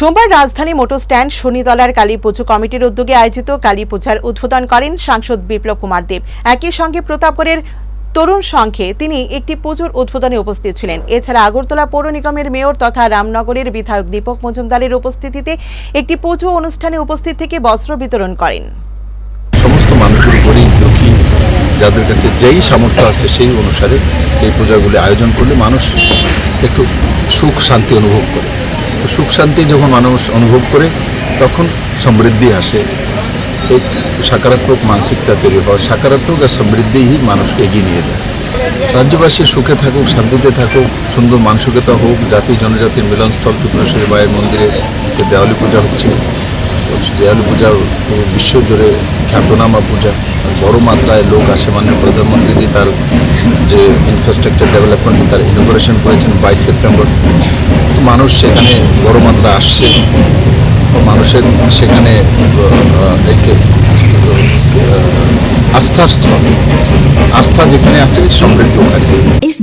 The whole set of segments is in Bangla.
সোমবার রাজধানী মোটর স্ট্যান্ড শনিতলার কালী পুজো কমিটির উদ্যোগে আয়োজিত কালী পূজার উদ্বোধন করেন সাংসদ বিপ্লব কুমার দেব। একই সঙ্গে প্রতাপগড়ের তরুণ সংঘে তিনি একটি পুজোর উদ্বোধনে উপস্থিত ছিলেন। এছাড়া আগরতলা পৌর নিগমের মেয়র তথা রামনগরের বিধায়ক দীপক মজুমদারের উপস্থিতিতে একটি পুজো অনুষ্ঠানে উপস্থিত থেকে বস্ত্র বিতরণ করেন। সমস্ত মানুষের যাদের কাছে যেই সামর্থ্য আছে সেই অনুসারে এই পূজাগুলি আয়োজন করলে মানুষ একটু সুখ শান্তি অনুভব করে। তো সুখ শান্তি যখন মানুষ অনুভব করে, তখন সমৃদ্ধি আসে। এই সকারাত্মক মানসিকতা তৈরি হয়। সকারাত্মক আর সমৃদ্ধিই মানুষকে এগিয়ে নিয়ে যায়। রাজ্যবাসী সুখে থাকুক, শান্তিতে থাকুক, সুন্দর মানসিকতা হোক, জাতি, জনজাতির মিলনস্থল ত্রিপুরেশ্বরী মায়ের মন্দিরে যে দেওয়ালি পূজা হচ্ছে, দেওয়ালি পূজা পুরো বিশ্ব জুড়ে খ্যাতনামা পূজা। বড় মাত্রায় লোক আসে মাননীয় প্রধানমন্ত্রী জি তার যে ইনফ্রাস্ট্রাকচার ডেভেলপমেন্ট তার ইনোগ্রেশন করেছেন বাইশ সেপ্টেম্বর, মানুষ সেখানে বড় মাত্রা আসছে। মানুষের সেখানে আস্থার স্থল আস্থা যেখানে আছে, সমৃদ্ধ ওখানে।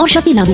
और शक्ति लागू